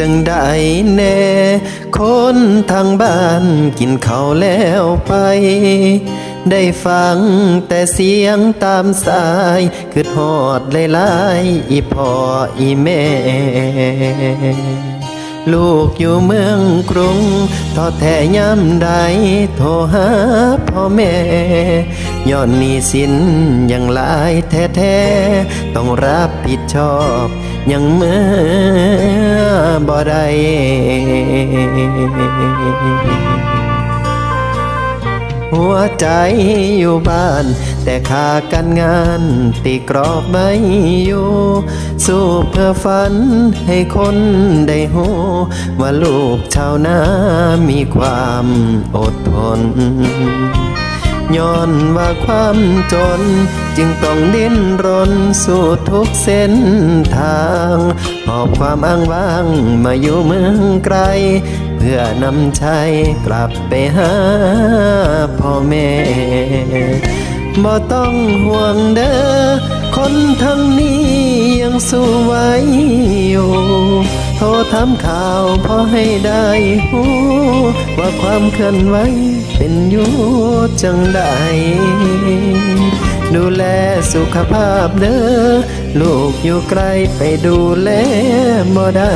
จังได้แน่ คนทางบ้านกินข้าวแล้วไป ได้ฟังแต่เสียงตามสายคือหอดหลายๆอีพ่ออีแม่ลูกอยู่เมืองกรุงท้อแท้ย้ำใดโทรหาพ่อแม่ย้อนนี้สินยังหลายแท้ๆต้องรับผิดชอบ ยังเมื่อบ่ได้หัวใจอยู่บ้าน แต่ขากันงานตีกรอบไม่อยู่ สู้เพื่อฝันให้คนได้หูว่าลูกชาวนามีความอดทน ย้อนว่าความจน จึงต้องดิ้นรนสู่ทุกเส้นทางหอบความอ้างว้างมาอยู่เมืองไกล เพื่อนำชัยกลับไปหาพ่อแม่บ่ต้องห่วงเด้อคนทั้งนี้ยังสู้ไหวอยู่โทรทำข่าวพอให้ได้หูว่าความเคลื่อนไหว เป็นอยู่จังใดดูแลสุขภาพเด้อลูกอยู่ไกลไปดูแลบ่ได้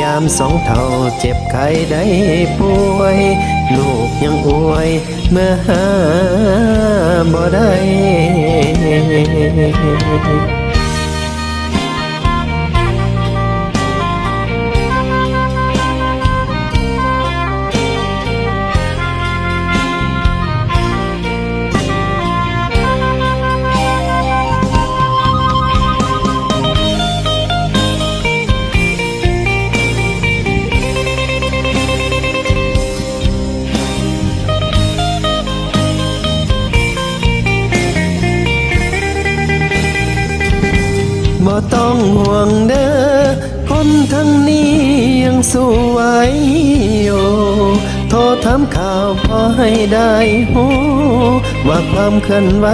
ยามสองเท่าเจ็บไข้ได้ป่วย ลูกยังอวยเมื่อหาบ่ได้ บ่ต้องห่วงเด้อคนทั้งนี้ยังสู้ไวอยู่โทรถามข่าวพอให้ได้หูว่าความเคลื่อนไหว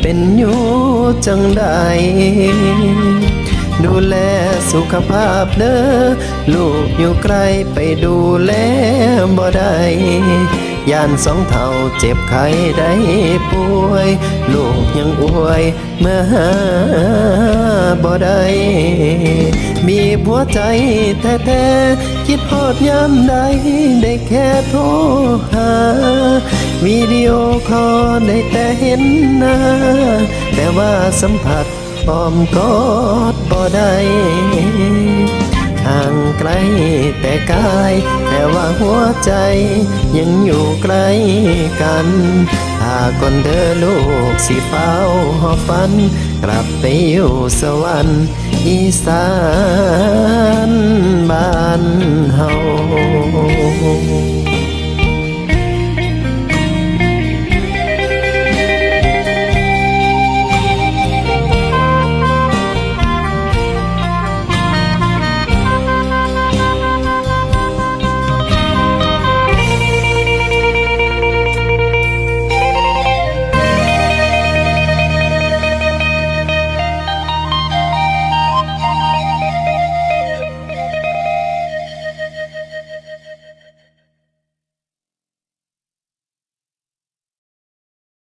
เป็นอยู่จังใดดูแลสุขภาพเด้อลูกอยู่ไกลไปดูแลบ่ได้ ย่านสองเท่าเจ็บไข้ได้ป่วย ลูกยังอวยเมื่อหาบ่ได้มีหัวใจแท้ๆคิดฮอดยามใดได้แค่โทรหาวิดีโอคอลได้แต่เห็นหน้า แต่ว่าสัมผัสปอมกอดบ่ได้ ห่างไกลแต่กาย แต่ว่าหัวใจ ยังอยู่ใกล้กันหากคนเธอลูกสิเฝ้าหอฝัน กลับไปอยู่สวรรค์อีสานบ้านเฮา